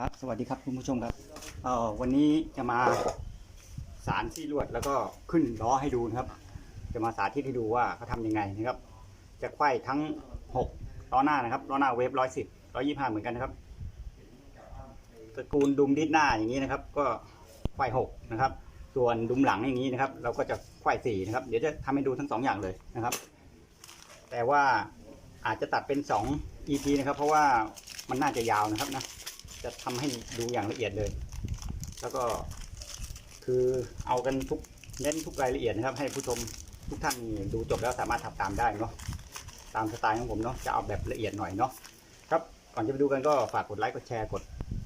ครับสวัสดีครับคุณผู้ชมครับเอ่อวันนี้จะมาสารซี่ลวดแล้วก็ขึ้นล้อให้ดูนะครับ จะมาสาธิตให้ดูว่าเขาทำยังไงนะครับ จะไขว้ทั้ง6ล้อหน้านะครับล้อหน้าเวฟร้อยสิบร้อยยี่ห้าเหมือนกันนะครับตระกูลดุมดิสหน้าอย่างนี้นะครับ ก็ไขว้หกนะครับ ส่วนดุมหลังอย่างนี้นะครับ เราก็จะไขว้สี่นะครับ เดี๋ยวจะทำให้ดูทั้งสองอย่างเลยนะครับ แต่ว่าอาจจะตัดเป็น2 EP นะครับ เพราะว่ามันน่าจะยาวนะครับนะ จะทำให้ดูอย่างละเอียดเลย แล้วก็คือเอากันทุกเน้นทุกรายละเอียดนะครับ ให้ผู้ชมทุกท่านดูจบแล้วสามารถทำตามได้เนาะตามสไตล์ของผมเนาะจะเอาแบบละเอียดหน่อยเนาะครับก่อนจะไปดูกันก็ฝากกดไลค์กดแชร์กด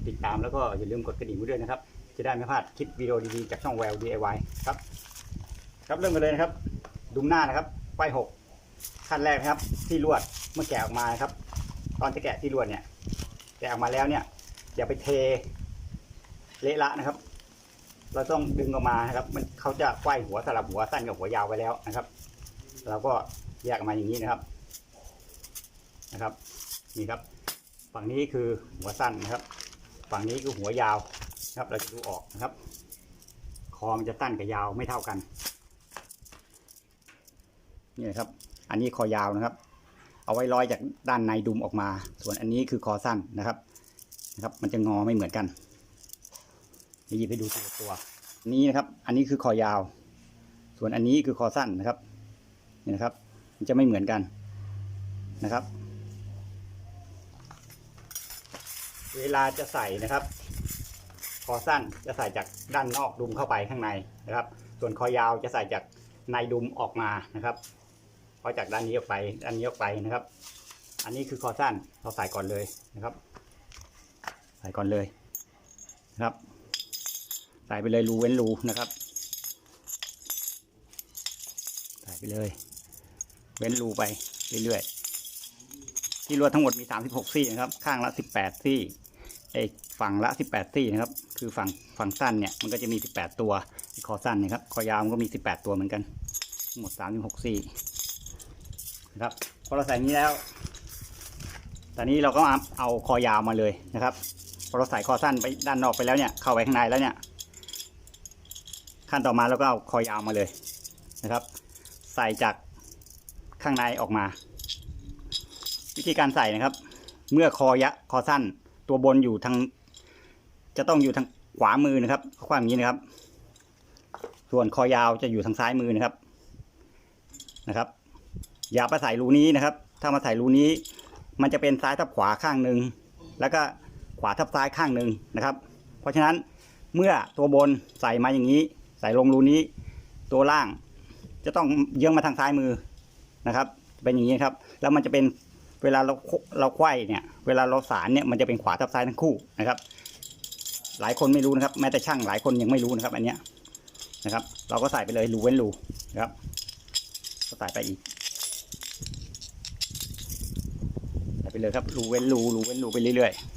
ติดตามแล้วก็อย่าลืมกดกระดิ่งไว้ด้วยนะครับ จะได้ไม่พลาดคลิปวิดีโอดีๆจากช่องแวว DIY ครับครับเริ่มกันเลยนะครับ ดุมหน้านะครับไฟหกขั้นแรกนะครับ ที่ลวดเมื่อแกะออกมาครับ ตอนจะแกะที่ลวดเนี่ย แกะออกมาแล้วเนี่ย อย่าไปเทเละละนะครับ เราต้องดึงออกมานะครับ มันเขาจะไขว้หัวสลับหัวสั้นกับหัวยาวไว้แล้วนะครับ เราก็แยกออกมาอย่างนี้นะครับ นะครับ นี่ครับ ฝั่งนี้คือหัวสั้นนะครับ ฝั่งนี้คือหัวยาวนะครับ เราจะดูออกนะครับ คอมันจะสั้นกับยาวไม่เท่ากัน นี่นะครับ อันนี้คอยาวนะครับ เอาไว้ร้อยจากด้านในดุมออกมา ส่วนอันนี้คือคอสั้นนะครับ นะครับ มันจะงอไม่เหมือนกันเดี๋ยวหยิบให้ดูตัวตัว นี้นะครับ อันนี้คือคอยาว ส่วนอันนี้คือคอสั้นนะครับนี่นะครับ มันจะไม่เหมือนกันนะครับ เวลาจะใส่นะครับ คอสั้นจะใส่จากด้านนอกดุมเข้าไปข้างในนะครับ ส่วนคอยาวจะใส่จากในดุมออกมานะครับเพราะจากด้านนี้ออกไปด้านนี้ออกไปนะครับ อันนี้คือคอสั้นเราใส่ก่อนเลยนะครับ ส่ก่อนเลยนะครับ ใส่ไปเลยรูเว้นรูนะครับ ใส่ไปเลย เว้นรูไปเรื่อยๆที่รวดทั้งหมดมี 36 ซี่นะครับ ข้างละ 18 ซี่ไอ้ฝั่งละ 18 ซี่นะครับ คือฝั่งฝั่งสั้นเนี่ยมันก็จะมี 18 ตัวคอสั้นนะครับคอยาวมันก็มี 18 ตัวเหมือนกันทั้งหมด 36 ซี่นะครับพอเราใส่นี้แล้วตอนนี้เราก็เอาคอยาวมาเลยนะครับ พอเราใส่คอสั้นไปด้านนอกไปแล้วเนี่ยเข้าไปข้างในแล้วเนี่ยขั้นต่อมาเราก็เอาคอยาวมาเลยนะครับ ใส่จากข้างในออกมา วิธีการใส่นะครับ เมื่อคอยะคอสั้นตัวบนอยู่ทาง จะต้องอยู่ทางขวามือนะครับขวางอย่างนี้นะครับ ส่วนคอยาวจะอยู่ทางซ้ายมือนะครับนะครับ อย่าไปใส่รูนี้นะครับ ถ้ามาใส่รูนี้ มันจะเป็นซ้ายทับขวาข้างหนึ่งแล้วก็ ขวาทับซ้ายข้างหนึ่งนะครับ เพราะฉะนั้นเมื่อตัวบนใส่มาอย่างนี้ ใส่ลงรูนี้ ตัวล่างจะต้องเยื้องมาทางซ้ายมือนะครับ เป็นอย่างนี้ครับ แล้วมันจะเป็นเวลาเราเราไขว้เนี่ย เวลาเราสารเนี่ยมันจะเป็นขวาทับซ้ายทั้งคู่นะครับ หลายคนไม่รู้นะครับ แม้แต่ช่างหลายคนยังไม่รู้นะครับ อันเนี้ยนะครับ เราก็ใส่ไปเลยรูเว้นรูนะครับ ก็ใส่ไปอีกใส่ไปเลยครับรูเว้นรูรูเว้นรูไปเรื่อยๆ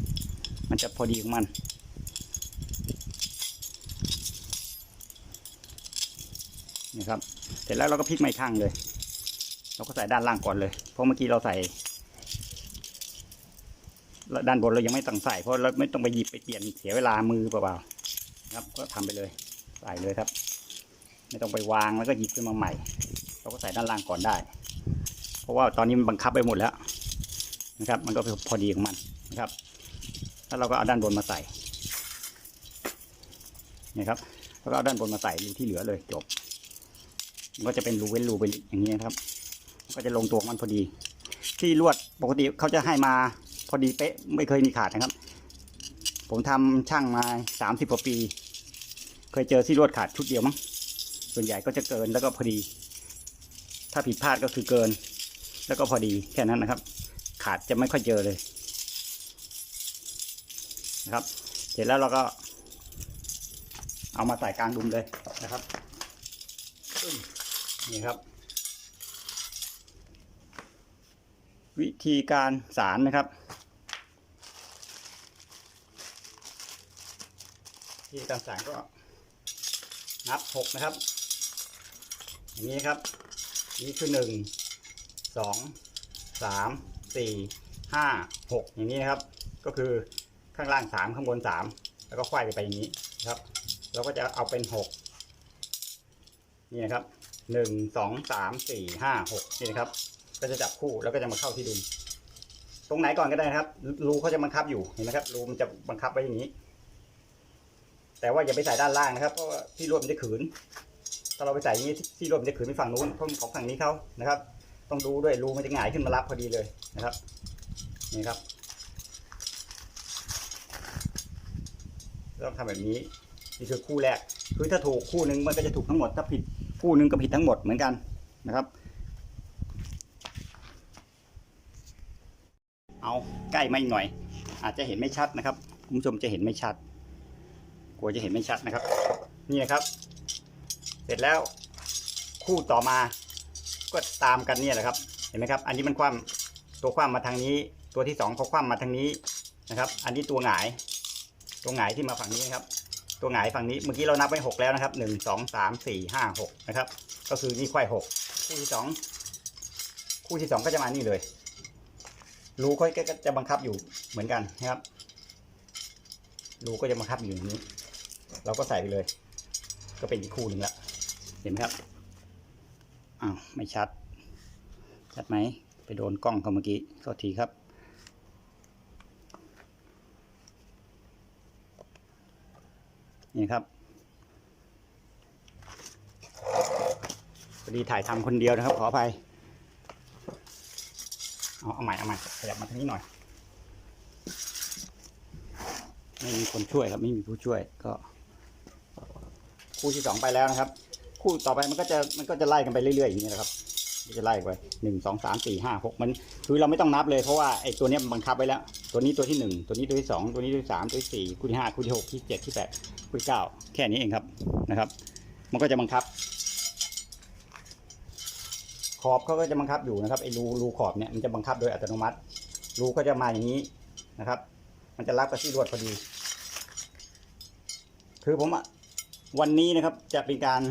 มันจะพอดีของมันนะครับ เสร็จแล้วเราก็พลิกไม่ข้างเลย เราก็ใส่ด้านล่างก่อนเลย เพราะเมื่อกี้เราใส่ด้านบนเรายังไม่ต้องใส่เพราะเราไม่ต้องไปหยิบไปเปลี่ยนเสียเวลามือเปล่าๆนะครับ ก็ทำไปเลย ใส่เลยครับ ไม่ต้องไปวางแล้วก็หยิบขึ้นมาใหม่ เราก็ใส่ด้านล่างก่อนได้ เพราะว่าตอนนี้มันบังคับไปหมดแล้วนะครับ มันก็พอดีของมันนะครับ แล้วเราก็เอาด้านบนมาใส่นะครับแล้วก็เอาด้านบนมาใส่รูที่เหลือเลยจบ มันก็จะเป็นรูเว้นรูไปอย่างนี้นะครับ ก็จะลงตัวของมันพอดี ที่ลวดปกติเขาจะให้มาพอดีเป๊ะไม่เคยมีขาดนะครับ ผมทำช่างมาสามสิบกว่าปี เคยเจอที่ลวดขาดชุดเดียวมั้งส่วนใหญ่ก็จะเกินแล้วก็พอดี ถ้าผิดพลาดก็คือเกิน แล้วก็พอดีแค่นั้นนะครับ ขาดจะไม่ค่อยเจอเลย นะครับ เสร็จแล้วเราก็ เอามาใส่กลางดุมเลยนะครับนี่ครับ วิธีการสารนะครับวิธีการสารก็นับหกนะครับอย่างนี้ครับนี่คือหนึ่งสองสามสี่ห้าหกอย่างนี้นะครับ ก็คือ ข้างล่างสามข้างบนสามแล้วก็ควายไปอย่างนี้นะครับ เราก็จะเอาเป็นหกนี่นะครับหนึ่งสองสามสี่ห้าหกนี่นะครับ ก็จะจับคู่แล้วก็จะมาเข้าที่ดุมตรงไหนก่อนก็ได้นะครับ รูเขาจะบังคับอยู่เห็นไหมครับ รูมันจะบังคับไว้อย่างนี้ แต่ว่าอย่าไปใส่ด้านล่างนะครับเพราะที่รวมนจะขืนถ้าเราไปใส่อย่างนี้ที่รวมนจะขืนไปฝั่งนู้นเพราะของฝั่งนี้เขานะครับ ต้องดูด้วยรูมันจะหงายขึ้นมารับพอดีเลยนะครับ นี่ครับ ต้องทำแบบนี้นี่คือคู่แรกคือถ้าถูกคู่หนึ่งมันก็จะถูกทั้งหมด ถ้าผิดคู่หนึ่งก็ผิดทั้งหมดเหมือนกันนะครับ เอาใกล้ไมาอีกหน่อย อาจจะเห็นไม่ชัดนะครับคุณผู้ชมจะเห็นไม่ชัด กลัวจะเห็นไม่ชัดนะครับ นี่นะครับ เสร็จแล้วคู่ต่อมาก็ตามกันเนี่ยแหละครับ เห็นไหมครับ อันนี้มันคว่ำตัวคว่ำมาทางนี้ ตัวที่สองเขาคว่ำมาทางนี้นะครับ อันนี้ตัวหงาย ตัวหงายที่มาฝั่งนี้นะครับ ตัวหงายฝั่งนี้เมื่อกี้เรานับไว้หกแล้วนะครับหนึ่งสองสามสี่ห้าหกนะครับ ก็คือนี่ควายหกคู่ที่สองคู่ที่สองก็จะมานี่เลยรูก็จะบังคับอยู่เหมือนกันนะครับรูก็จะบังคับอยู่อย่างนี้ เราก็ใส่ไปเลย ก็เป็นอีกคู่หนึ่งละเห็นไหมครับอ้าวไม่ชัด ชัดไหมไปโดนกล้องเขาเมื่อกี้โทษทีครับ นี่ครับพอดีถ่ายทำคนเดียวนะครับ ขออภัยเอาเอาใหม่เอาใหม่ขยับมาทางนี้หน่อย ไม่มีคนช่วยครับไม่มีผู้ช่วยก็ คู่ที่สองไปแล้วนะครับ คู่ต่อไปมันก็จะมันก็จะไล่กันไปเรื่อยๆอย่างนี้นะครับ จะไล่ไปหนึ่งสองสามสี่ห้าหกมันคือเราไม่ต้องนับเลยเพราะว่าไอ้ตัวเนี้ยมันบังคับไว้แล้ว ตัวนี้ตัวที่หนึ่งตัวนี้ตัวที่สองตัวนี้ตัวที่สามตัวที่สี่คู่ที่ห้าคู่ที่หกคู่ที่เจ็ดที่แปดคู่ที่เก้าแค่นี้เองครับนะครับ มันก็จะบังคับ ขอบเขาก็จะบังคับอยู่นะครับไอ้รูรูขอบเนี่ยมันจะบังคับโดยอัตโนมัติ รูก็จะมาอย่างนี้นะครับ มันจะรับกับที่รวดพอดี คือผมอะวันนี้นะครับจะเป็นการ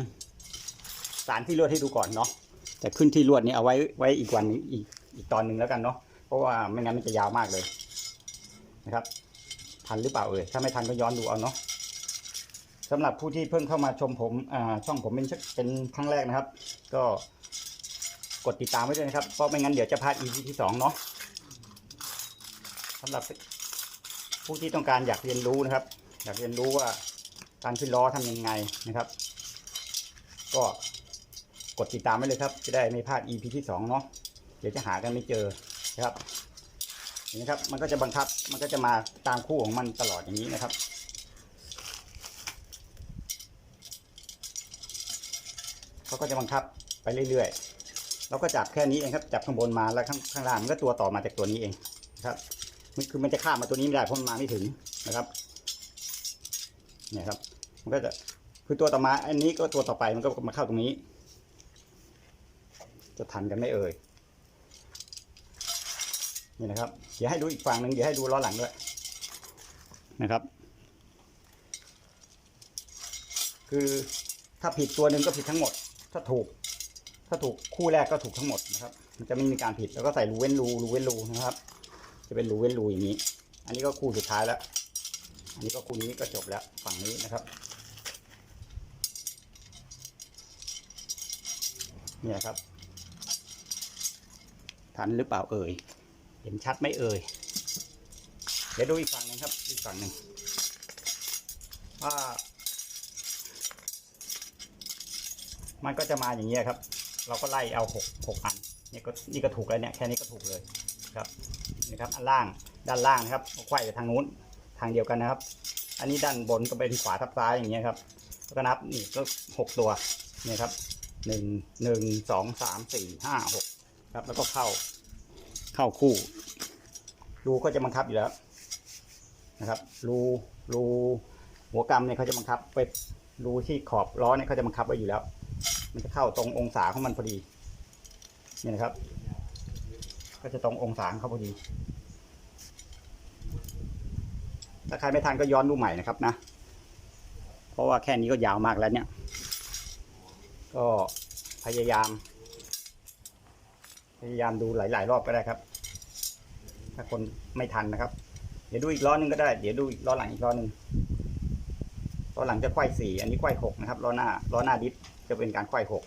สารที่รวดให้ดูก่อนเนาะ แต่ขึ้นที่รวดนี้เอาไว้ไว้อีกวันอีกอีกตอนหนึ่งแล้วกันเนาะเพราะว่าไม่งั้นมันจะยาวมากเลยนะครับ ทันหรือเปล่าเอ่ยถ้าไม่ทันก็ย้อนดูเอาเนาะสำหรับผู้ที่เพิ่งเข้ามาชมผมช่องผมเป็นเป็นครั้งแรกนะครับ ก็กดติดตามไว้ด้วยนะครับเพราะไม่งั้นเดี๋ยวจะพลาด EP ที่สองเนาะสำหรับผู้ที่ต้องการอยากเรียนรู้นะครับ อยากเรียนรู้ว่าการขึ้นล้อทำยังไงนะครับ ก็ กดติดตามไว้เลยครับ จะได้ไม่พลาด EP ที่สองเนาะเดี๋ยวจะหากันไม่เจอนะครับนี่นะครับ มันก็จะบังคับมันก็จะมาตามคู่ของมันตลอดอย่างนี้นะครับเขาก็จะบังคับไปเรื่อยๆเราก็จับแค่นี้เองครับ จับข้างบนมาแล้วข้างข้างล่างมันก็ตัวต่อมาจากตัวนี้เองนะครับมันคือมันจะข้ามมาตัวนี้ไม่ได้เพราะมันมาไม่ถึงนะครับเนี่ยครับ มันก็จะคือตัวต่อมา อันนี้ก็ตัวต่อไปมันก็มาเข้าตรงนี้ จะทันกันไม่เอ่ยนี่นะครับ เดี๋ยวให้ดูอีกฝั่งหนึ่งเดี๋ยวให้ดูล้อหลังด้วยนะครับ คือถ้าผิดตัวหนึ่งก็ผิดทั้งหมด ถ้าถูก ถ้าถูกคู่แรกก็ถูกทั้งหมดนะครับ มันจะไม่มีการผิดแล้วก็ใส่รูเว้นรูรูเว้นรูนะครับ จะเป็นรูเว้นรูอย่างนี้ อันนี้ก็คู่สุดท้ายแล้ว อันนี้ก็คู่นี้ก็จบแล้วฝั่งนี้นะครับเนี่ยครับ ทันหรือเปล่าเอ่ย เห็นชัดไหมเอ่ย เดี๋ยวดูอีกฝั่งหนึงครับ อีกฝั่งหนึ่งว่ามันก็จะมาอย่างเงี้ยครับ เราก็ไล่เอาหกหกอันนี่ก็นี่ก็ถูกแล้วเนี่ยแค่นี้ก็ถูกเลยครับนี่ครับอันล่างด้านล่างนะครับเอาไขว้ไปทางนู้นทางเดียวกันนะครับ อันนี้ด้านบนก็เป็นขวาทับซ้ายอย่างเงี้ยครับแล้วก็นับนี่ก็หกตัวนี่ครับหนึ่งหนึ่งสองสามสี่ห้าหก ครับ แล้วก็เข้า เข้าคู่ รูก็จะบังคับอยู่แล้วนะครับ รูรูหัวกรรมเนี่ยเขาจะบังคับไปรูที่ขอบล้อเนี่ยเขาจะบังคับไว้อยู่แล้ว มันจะเข้าตรงองศาของมันพอดีนี่นะครับ ก็จะตรงองศาของเขาพอดีถ้าใครไม่ทันก็ย้อนดูใหม่นะครับนะ เพราะว่าแค่นี้ก็ยาวมากแล้วเนี่ย ก็พยายาม พยายามดูหลาย ๆ รอบก็ได้ครับ ถ้าคนไม่ทันนะครับ เดี๋ยวดูอีกล้อหนึงก็ได้ เดี๋ยวดูอีกล้อหลังอีกล้อหนึ่งล้อหลังจะไขว้สี่อันนี้ไขว้หกนะครับล้อหน้าล้อหน้าดิฟจะเป็นการไขว้หก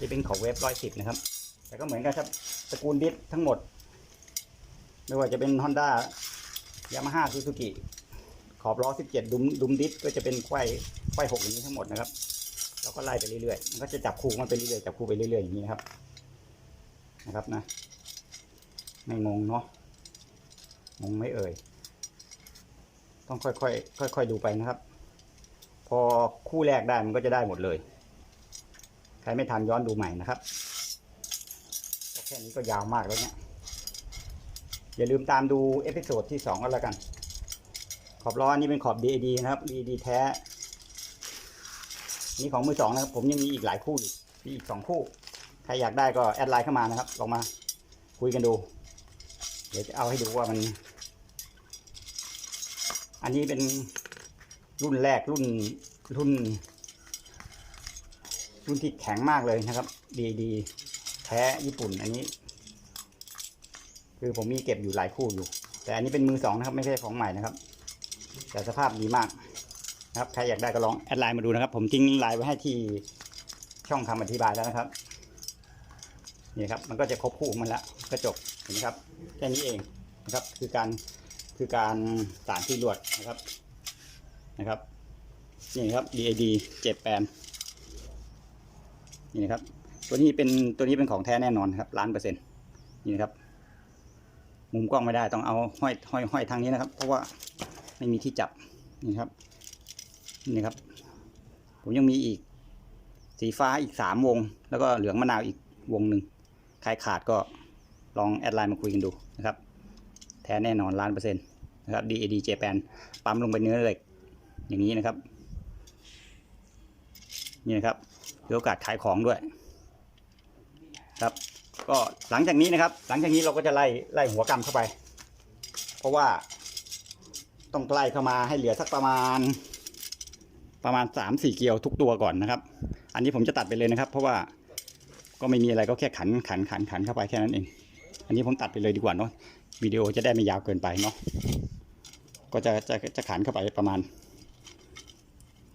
จะเป็นของเวฟร้อยสิบนะครับ แต่ก็เหมือนกันครับตระกูลดิฟทั้งหมด ไม่ว่าจะเป็น Honda ยามาฮ่าซูซูกิขอบล้อ 17 ดุมดุมดิฟก็จะเป็นไขว้ไขว้หกอย่างนี้ทั้งหมดนะครับ ก็ไล่ไปเรื่อยๆมันก็จะจับคู่มันไปเรื่อยๆจับคู่ไปเรื่อยๆอย่างนี้ครับ นะครับนะ ไม่งงเนาะงงไม่เอ่ย ต้องค่อยๆค่อย ๆดูไปนะครับ พอคู่แรกได้มันก็จะได้หมดเลย ใครไม่ทันย้อนดูใหม่นะครับแค่นี้ก็ยาวมากแล้วเนี่ยอย่าลืมตามดูเอพิโซดที่สองก็แล้วกัน ขอบล้อนนี้เป็นขอบ DAD นะครับ DAD แท้ นี่ของมือสองนะครับ ผมยังมีอีกหลายคู่อยู่มีอีกสองคู่ ใครอยากได้ก็แอดไลน์เข้ามานะครับ ลองมาคุยกันดู เดี๋ยวจะเอาให้ดูว่ามัน อันนี้เป็นรุ่นแรกรุ่นรุ่น รุ่นที่แข็งมากเลยนะครับ ดีดีแท้ญี่ปุ่นอันนี้ คือผมมีเก็บอยู่หลายคู่อยู่ แต่อันนี้เป็นมือสองนะครับ ไม่ใช่ของใหม่นะครับ แต่สภาพดีมาก นะครับใครอยากได้ก็ลองแอดไลน์มาดูนะครับ ผมทิ้งไลน์ไว้ให้ที่ช่องคำอธิบายแล้วนะครับนี่ครับมันก็จะครบคู่มันแล้วก็จบเห็นไหมครับแค่นี้เองนะครับคือการคือการสารที่ลวดนะครับนะครับนี่ครับ DAD เจ็ดแปนนี่นะครับ ตัวนี้เป็นตัวนี้เป็นของแท้แน่นอนครับล้านเปอร์เซ็นต์นี่นะครับ มุมกล้องไม่ได้ต้องเอาห้อยห้อยห้อยทางนี้นะครับ เพราะว่าไม่มีที่จับนี่ครับ นี่ครับ ผมยังมีอีก สีฟ้าอีกสามวง แล้วก็เหลืองมะนาวอีกวงหนึ่งใครขาดก็ลองแอดไลน์มาคุยกันดูนะครับ แท้แน่นอนล้านเปอร์เซ็นต์นะครับ DAD Japan ปั๊มลงไปเนื้อเหล็ก อย่างนี้นะครับ นี่นะครับมีโอกาสขายของด้วย ครับ ก็หลังจากนี้นะครับ หลังจากนี้เราก็จะไล่ไล่หัวกรรมเข้าไป เพราะว่าต้องไล่เข้ามาให้เหลือสักประมาณ ประมาณสามสี่เกลียวทุกตัวก่อนนะครับ อันนี้ผมจะตัดไปเลยนะครับ เพราะว่าก็ไม่มีอะไรก็แค่ขันขันขันขันเข้าไปแค่นั้นเอง อันนี้ผมตัดไปเลยดีกว่าเนาะวิดีโอจะได้ไม่ยาวเกินไปเนาะก็จะจะจะขันเข้าไปประมาณ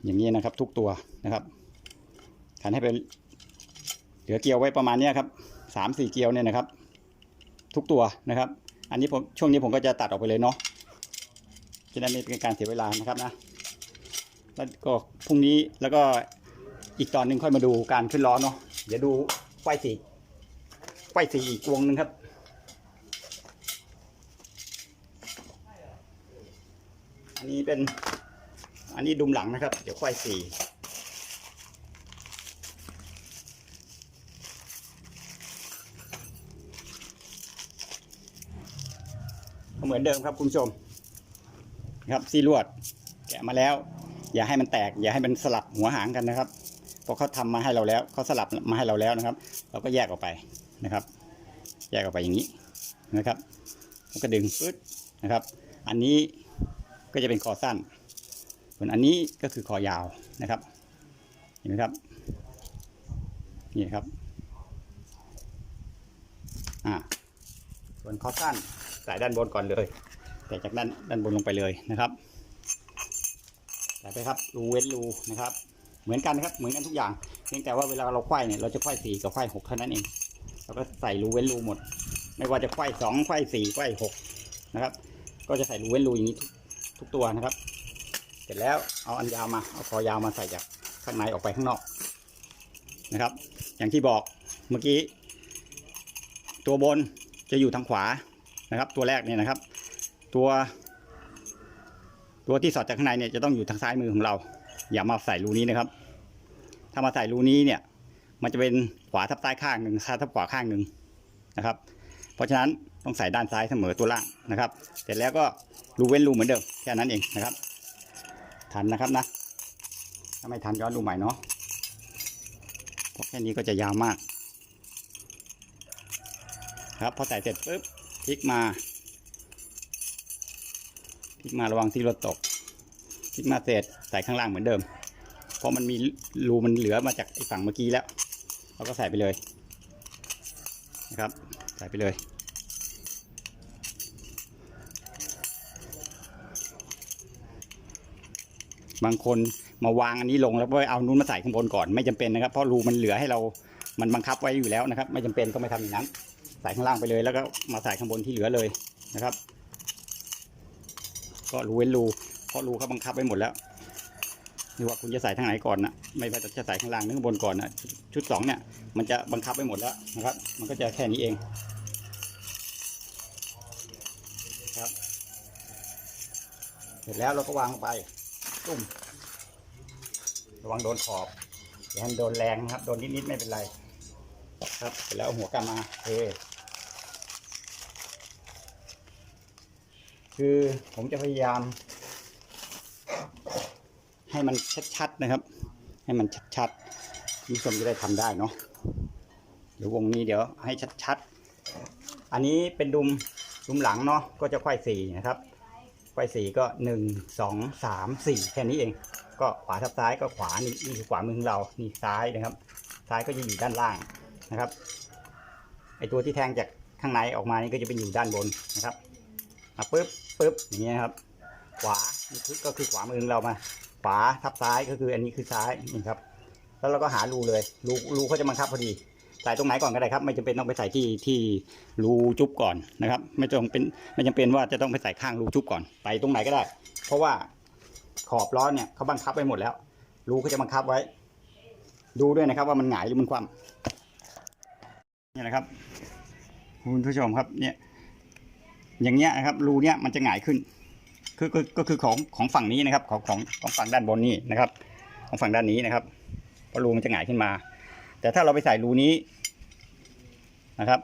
อย่างนี้นะครับ ทุกตัวนะครับ ขันให้เป็นเหลือเกลียวไว้ประมาณนี้ครับสามสี่เกลียวเนี่ยนะครับ ทุกตัวนะครับ อันนี้ผมช่วงนี้ผมก็จะตัดออกไปเลยเนาะจะได้ไม่เป็นการเสียเวลานะครับนะ แล้วก็พรุ่งนี้แล้วก็อีกตอนหนึ่งค่อยมาดูการขึ้นล้อเนาะเดี๋ยวดูไฟสีไฟสีอีกวงหนึ่งครับอันนี้เป็นอันนี้ดุมหลังนะครับ เดี๋ยวไฟสีเหมือนเดิมครับคุณผู้ชม ครับซีลวด แกะมาแล้ว อย่าให้มันแตก อย่าให้มันสลับหัวหางกันนะครับเพราะเขาทำมาให้เราแล้วเขาสลับมาให้เราแล้วนะครับ เราก็แยกออกไปนะครับ แยกออกไปอย่างนี้นะครับแล้วก็ดึงปึ๊ดนะครับ อันนี้ก็จะเป็นคอสั้น ส่วนอันนี้ก็คือคอยาวนะครับ เห็นไหมครับ นี่ครับ อ่า ส่วนคอสั้นใส่ด้านบนก่อนเลย แต่จากด้านด้านบนลงไปเลยนะครับ ไปครับรูเว้นรูนะครับ เหมือนกันนะครับเหมือนกันทุกอย่าง เพียงแต่ว่าเวลาเราไขว้เนี่ยเราจะไขว้สี่กับไขว้หกเท่านั้นเองเราก็ใส่รูเว้นรูหมด ไม่ว่าจะไขว้สองไขว้สี่ไขว้หกนะครับ ก็จะใส่รูเว้นรูอย่างนี้ทุกทุกตัวนะครับ เสร็จแล้วเอาอันยาวมาเอาคอยาวมาใส่จากข้างในออกไปข้างนอกนะครับ อย่างที่บอกเมื่อกี้ตัวบนจะอยู่ทางขวานะครับ ตัวแรกเนี่ยนะครับ ตัว ตัวที่สอดจากข้างในเนี่ยจะต้องอยู่ทางซ้ายมือของเรา อย่ามาใส่รูนี้นะครับ ถ้ามาใส่รูนี้เนี่ย มันจะเป็นขวาทับซ้ายข้างหนึ่งซ้ายทับขวาข้างหนึ่งนะครับ เพราะฉะนั้นต้องใส่ด้านซ้ายเสมอตัวล่างนะครับ เสร็จแล้วก็รูเว้นรูเหมือนเดิมแค่นั้นเองนะครับ ทันนะครับนะ ถ้าไม่ทันย้อนดูใหม่เนาะเพราะแค่นี้ก็จะยาวมาก ครับพอใส่เสร็จปุ๊บพลิกมาิกมาระวังที่รถตกพลิกมาเสร็จใส่ข้างล่างเหมือนเดิม เพราะมันมีรูมันเหลือมาจากไอ้ฝั่งเมื่อกี้แล้ว เราก็ใส่ไปเลยนะครับ ใส่ไปเลยบางคนมาวางอันนี้ลงแล้วก็เอานู้นมาใส่ข้างบนก่อนไม่จำเป็นนะครับ เพราะรูมันเหลือให้เรามันบังคับไว้อยู่แล้วนะครับ ไม่จำเป็นก็ไม่ทำอย่างนั้น ใส่ข้างล่างไปเลย แล้วก็มาใส่ข้างบนที่เหลือเลยนะครับ ก็รูเว้นรูเพราะรูเขาบังคับไว้หมดแล้วไม่ว่าคุณจะใส่ทางไหนก่อนนะไม่ว่าจะใส่ข้างล่างหรือข้างบนก่อนนะชุดสองเนี่ย มันจะบังคับไว้หมดแล้วนะครับ มันก็จะแค่นี้เองครับ เสร็จแล้วเราก็วางลงไปตุ้มระวังโดนขอบอย่าให้โดนแรงนะครับ โดนนิดๆไม่เป็นไร ครับเสร็จแล้วหัวกลับมาเท คือผมจะพยายาม ให้มันชัดๆนะครับ ให้มันชัดๆคุณผู้ชมจะได้ทำได้เนาะเดี๋ยววงนี้เดี๋ยวให้ชัดๆ อันนี้เป็นดุมดุมหลังเนาะก็จะควายสี่นะครับควายสี่ก็หนึ่งสองสามสี่แค่นี้เอง ก็ขวาทับซ้ายก็ขวานี่นี่คือขวามือของเรานี่ซ้ายนะครับ ซ้ายก็จะอยู่ด้านล่างนะครับไอตัวที่แทงจากข้างในออกมานี่ก็จะเป็นอยู่ด้านบนนะครับ มาปึ๊บปึ๊บอย่างเงี้ยครับ ขวานี่คือก็คือขวามือของเรามา ขวาทับซ้ายก็คืออันนี้คือซ้ายนี่ครับ แล้วเราก็หารูเลยรูรูเขาจะบังคับพอดีใส่ตรงไหนก่อนก็ได้ครับ ไม่จำเป็นต้องไปใส่ที่ที่รูจุ๊บก่อนนะครับ ไม่ต้องเป็นไม่จำเป็นว่าจะต้องไปใส่ข้างรูจุ๊บก่อนไปตรงไหนก็ได้ เพราะว่าขอบล้อเนี่ยเขาบังคับไว้หมดแล้ว รูเขาจะบังคับไว้ ดูด้วยนะครับ ว่ามันหงายหรือมันคว่ำนี่แหละครับ คุณผู้ชมครับเนี่ย อย่างเงี้ยนะครับรูเนี่ยมันจะหงายขึ้นคือก็ก็คือของของฝั่งนี้นะครับ ของของของฝั่งด้านบนนี่นะครับ ของฝั่งด้านนี้นะครับเพราะรูมันจะหงายขึ้นมา แต่ถ้าเราไปใส่รูนี้นะครับ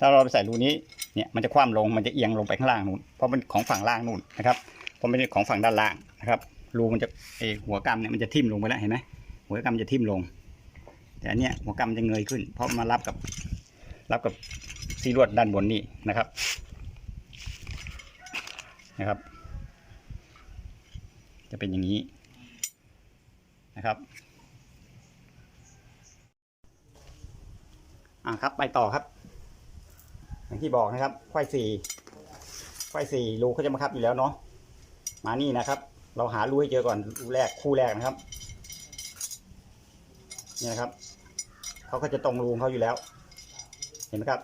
ถ้าเราไปใส่รูนี้เนี่ยมันจะคว่ำลงมันจะเอียงลงไปข้างล่างนู่นเพราะมันของฝั่งล่างนู่นนะครับเพราะมันเป็นของฝั่งด้านล่างนะครับรูมันจะเออหัวกำเนี่ยมันจะทิ่มลงไปแล้วเห็นไหมหัวกำจะทิ่มลง แต่อันเนี้ยหัวกำจะเงยขึ้น เพราะมารับกับรับกับซีลวดด้านบนนี่นะครับ นะครับ จะเป็นอย่างนี้นะครับอ่าครับไปต่อครับ อย่างที่บอกนะครับควายสี่ควายสี่รูเขาจะมาคับอยู่แล้วเนาะมานี่นะครับ เราหารูให้เจอก่อนรูแรกคู่แรกนะครับนี่นะครับเขาก็จะตรงรูเขาอยู่แล้ว เห็นไหมครับ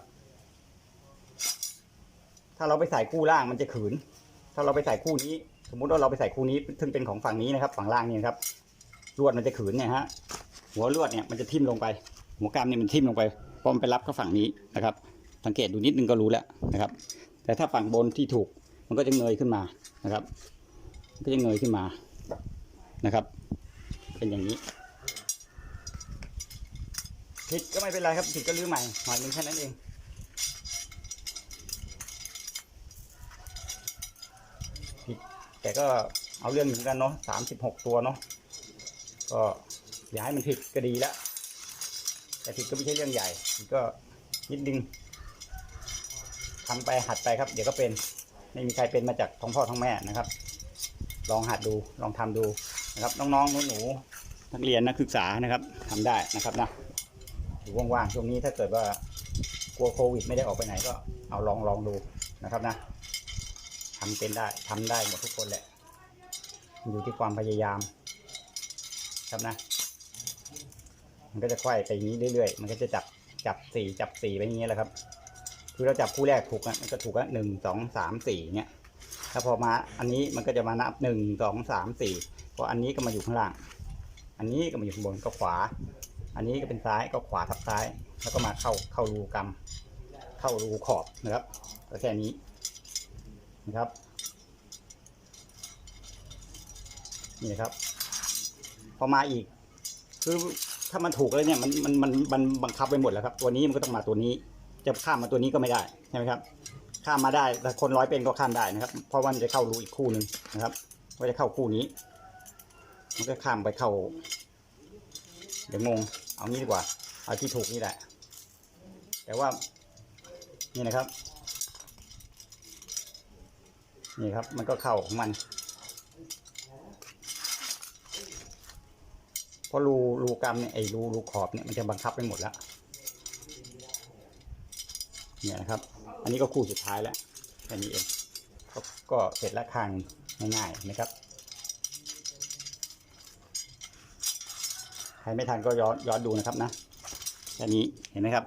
ถ้าเราไปใส่คู่ล่างมันจะขืน ถ้าเราไปใส่คู่นี้ สมมุติว่าเราไปใส่คู่นี้ซึ่งเป็นของฝั่งนี้นะครับ ฝั่งล่างนี่นครับลวดมันจะขืนเนี่ยฮะหัวลวดเนี่ยมันจะทิ่มลงไป หัวกล้ามเนี่ยมันทิ่มลงไปเพราะมันไปรับกับฝั่งนี้นะครับ สังเกตดูนิดนึงก็รู้แล้วนะครับ แต่ถ้าฝั่งบนที่ถูกมันก็จะเงยขึ้นมานะครับก็จะเงยขึ้นมานะครับ เป็นอย่างนี้ผิดก็ไม่เป็นไรครับผิดก็รื้อใหม่หน่อยนึงแค่นั้นเอง แต่ก็เอาเรื่องอยู่เหมือนกันเนาะสามสิบหกตัวเนาะก็อย่าให้มันผิดก็ดีแล้วแต่ผิดก็ไม่ใช่เรื่องใหญ่ก็นิดนึงทำไปหัดไปครับ เดี๋ยวก็เป็นไม่มีใครเป็นมาจากท้องพ่อท้องแม่นะครับ ลองหัดดูลองทำดูนะครับ น้องๆหนูๆนักเรียนนักศึกษานะครับทำได้นะครับนะอยู่ว่างๆช่วงนี้ถ้าเกิดว่ากลัวโควิด ไม่ได้ออกไปไหนก็เอาลองลองดูนะครับนะ ทำเป็นได้ทำได้หมดทุกคนแหละ อยู่ที่ความพยายาม ครับนะ มันก็จะไขว้ไปอย่างนี้เรื่อยๆ มันก็จะจับจับสี่จับสี่ไปอย่างนี้แหละครับ คือเราจับคู่แรกถูกอะมันก็ถูกละหนึ่งสองสามสี่เงี้ยถ้าพอมาอันนี้มันก็จะมานับหนึ่งสองสามสี่พออันนี้ก็มาอยู่ข้างล่าง อันนี้ก็มาอยู่ข้างบนก็ขวา อันนี้ก็เป็นซ้ายก็ขวาทับซ้าย แล้วก็มาเข้าเข้ารูกำเข้ารูขอบนะครับก็แค่นี้ นะครับ นี่ครับ พอมาอีก คือถ้ามันถูกแล้วเนี่ยมันมันมันมันบังคับไปหมดแล้วครับ ตัวนี้มันก็ต้องมาตัวนี้ จะข้ามมาตัวนี้ก็ไม่ได้ใช่ไหมครับ ข้ามมาได้แต่คนร้อยเป็นก็ข้ามได้นะครับ เพราะว่ามันจะเข้ารูอีกคู่หนึ่งนะครับว่าจะเข้าคู่นี้ มันก็ข้ามไปเข้า เดี๋ยวงง เอางี้ดีกว่า เอาที่ถูกนี่แหละ แต่ว่า นี่นะครับ นี่ครับ มันก็เข้าของมันเพราะรูรูกรรมเนี่ยไอ้รูรูขอบเนี่ยมันจะบังคับไปหมดแล้วเนี่ยนะครับ อันนี้ก็คู่สุดท้ายแล้วแค่นี้เองก็ก็เสร็จแล้วคางง่ายๆนะครับใครไม่ทันก็ย้อนย้อนดูนะครับนะแค่นี้เห็นไหมครับ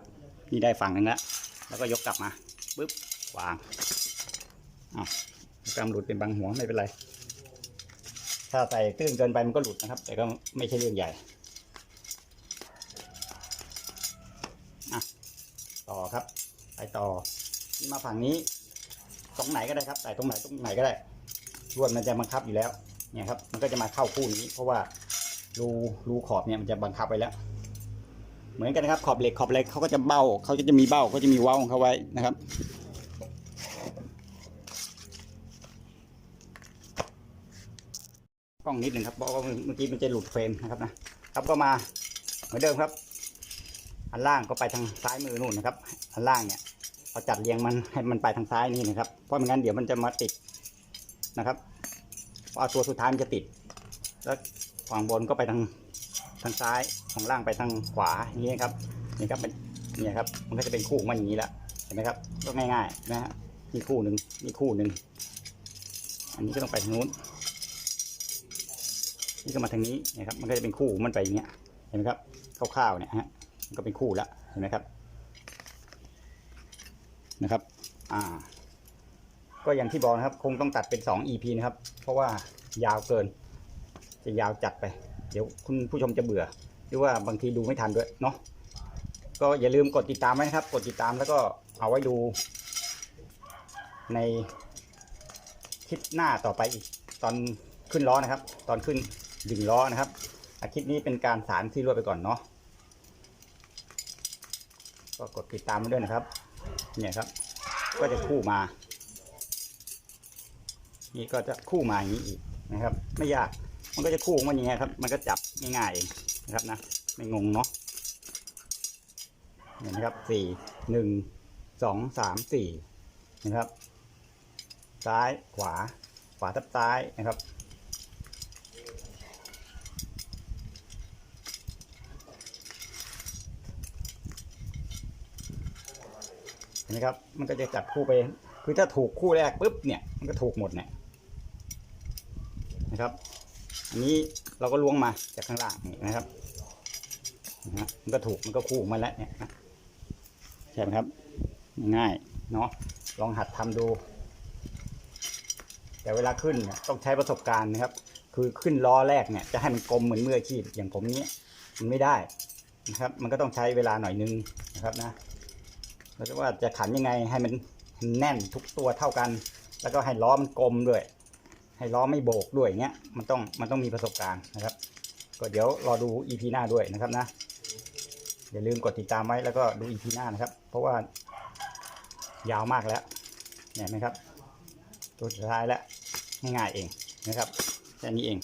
นี่ได้ฝั่งหนึ่งแล้วแล้วก็ยกกลับมาปึ๊บวางอ้าว กำหลุดเป็นบางหัวไม่เป็นไร ถ้าใส่ตื้นเกินไปมันก็หลุดนะครับ แต่ก็ไม่ใช่เรื่องใหญ่อะต่อครับ ไปต่อที่มาฝั่งนี้ตรงไหนก็ได้ครับใส่ตรงไหนตรงไหนก็ได้ลวดมันจะบังคับอยู่แล้วเนี่ยครับ มันก็จะมาเข้าคู่นี้ เพราะว่ารูรูขอบเนี่ยมันจะบังคับไว้แล้ว เหมือนกันนะครับขอบเหล็กขอบเหล็กเขาก็จะเบ้าเขาก็จะมีเบ้าเขาจะมีเว้าของเขาไว้นะครับ กล้องนิดหนึ่งครับเพราะว่าเมื่อกี้มันจะหลุดเฟรมนะครับนะครับก็มาเหมือนเดิมครับ อันล่างก็ไปทางซ้ายมือนู่นนะครับ อันล่างเนี่ยพอจัดเรียงมันให้มันไปทางซ้ายนี่นะครับ เพราะไม่งั้นเดี๋ยวมันจะมาติดนะครับเพราะเอาตัวสุดท้ายมันจะติด แล้วฝั่งบนก็ไปทางทางซ้ายฝั่งล่างไปทางขวาอย่างนี้ครับนี่ครับเป็นเนี่ยครับ มันก็จะเป็นคู่ของมันอย่างนี้แหละเห็นไหมครับก็ง่ายๆนะฮะนี่คู่หนึ่งนี่คู่หนึ่งอันนี้ก็ต้องไปทางนู้น นี่ก็มาทางนี้นะครับมันก็จะเป็นคู่มันไปอย่างเงี้ยเห็นไหมครับคร่าวๆเนี่ยฮะมันก็เป็นคู่แล้วเห็นไหมครับนะครับ อ่า ก็อย่างที่บอกนะครับ คงต้องตัดเป็น 2 EP นะครับ เพราะว่ายาวเกิน จะยาวจัดไป เดี๋ยวคุณผู้ชมจะเบื่อ หรือว่าบางทีดูไม่ทันด้วยเนาะ ก็อย่าลืมกดติดตามไว้นะครับ กดติดตามแล้วก็เอาไว้ดู ในคลิปหน้าต่อไปอีก ตอนขึ้นล้อนะครับ ตอนขึ้น ดึงล้อนะครับอาคลิปนี้เป็นการสารที่รวดไปก่อนเนาะก็กดติดตามมาด้วยนะครับ เนี่ยครับ ก็จะคู่มา นี่ก็จะคู่มาอย่างนี้อีกนะครับ ไม่ยากมันก็จะคู่ของมันอย่างเงี้ยครับ มันก็จับง่ายๆเองนะครับนะไม่งงเนาะเห็นไหมครับสี่หนึ่งสองสามสี่นะครับ ซ้ายขวา ขวาทับซ้ายนะครับ เห็นไหมครับ มันก็จะจับคู่ไป คือถ้าถูกคู่แรกปุ๊บเนี่ย มันก็ถูกหมดเนี่ยนะครับ อันนี้เราก็ล้วงมาจากข้างล่างนี่นะครับนะมันก็ถูกมันก็คู่มาแล้วเนี่ยใช่ไหมครับง่ายเนาะลองหัดทำดู แต่เวลาขึ้นต้องใช้ประสบการณ์นะครับ คือขึ้นล้อแรกเนี่ยจะให้มันกลมเหมือนเมืออาชีพอย่างผมนี้มันไม่ได้นะครับ มันก็ต้องใช้เวลาหน่อยนึงนะครับนะ แล้วก็ว่าจะขันยังไงให้มันแน่นทุกตัวเท่ากัน แล้วก็ให้ล้อมันกลมด้วย ให้ล้อไม่โบกด้วยอย่างเงี้ยมันต้องมันต้องมีประสบการณ์นะครับ ก็เดี๋ยวรอดู EP หน้าด้วยนะครับนะอย่าลืมกดติดตามไว้แล้วก็ดู EP หน้านะครับ เพราะว่ายาวมากแล้วเนี่ยเห็นไหมครับ ตัวสุดท้ายแล้วง่ายๆเองนะครับแค่นี้เอง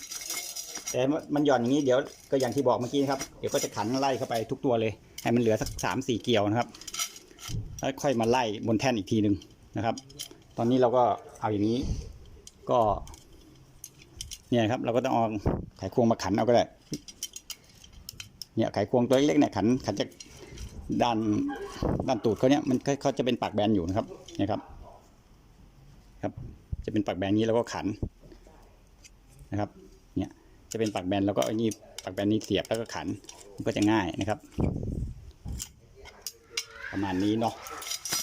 แต่มันหย่อนอย่างนี้เดี๋ยวก็อย่างที่บอกเมื่อกี้นะครับ เดี๋ยวก็จะขันไล่เข้าไปทุกตัวเลย ให้มันเหลือสักสามสี่เกลียวนะครับ แล้วค่อยมาไล่บนแท่นอีกทีหนึ่งนะครับ ตอนนี้เราก็เอาอย่างนี้ ก็ เนี่ยครับ เราก็ต้องเอาไขควงมาขันเอาก็ได้ เนี่ยไขควงตัวเล็กๆเนี่ยขันขันจากด้านด้านตูดเขาเนี่ยมันเขาเขาจะเป็นปากแบนอยู่นะครับเนี่ยครับ ครับ จะเป็นปากแบนนี้แล้วก็ขันนะครับ เนี่ยจะเป็นปากแบนแล้วก็อ้นี่ปากแบนนี้เสียบแล้วก็ขันมันก็จะง่ายนะครับ ประมาณนี้เนาะ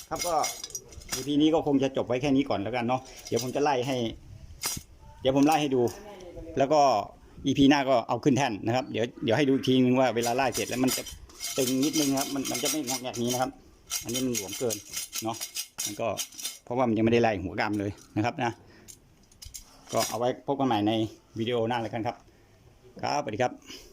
ครับก็ EP นี้ก็คงจะจบไว้แค่นี้ก่อนแล้วกันเนาะเดี๋ยวผมจะไล่ให้ เดี๋ยวผมไล่ให้ดู แล้วก็ EP หน้าก็เอาขึ้นแท่นนะครับเดี๋ยวเดี๋ยวให้ดูอีกทีนึงว่าเวลาไล่เสร็จแล้วมันจะตึงนิดนึงครับมันมันจะไม่งักแบบนี้นะครับ อันนี้มันหลวมเกินเนาะมันก็เพราะว่ามันยังไม่ได้ไล่หัวกรามเลยนะครับนะ ก็เอาไว้พบกันใหม่ในวิดีโอหน้าแล้วกันครับ ครับสวัสดีครับ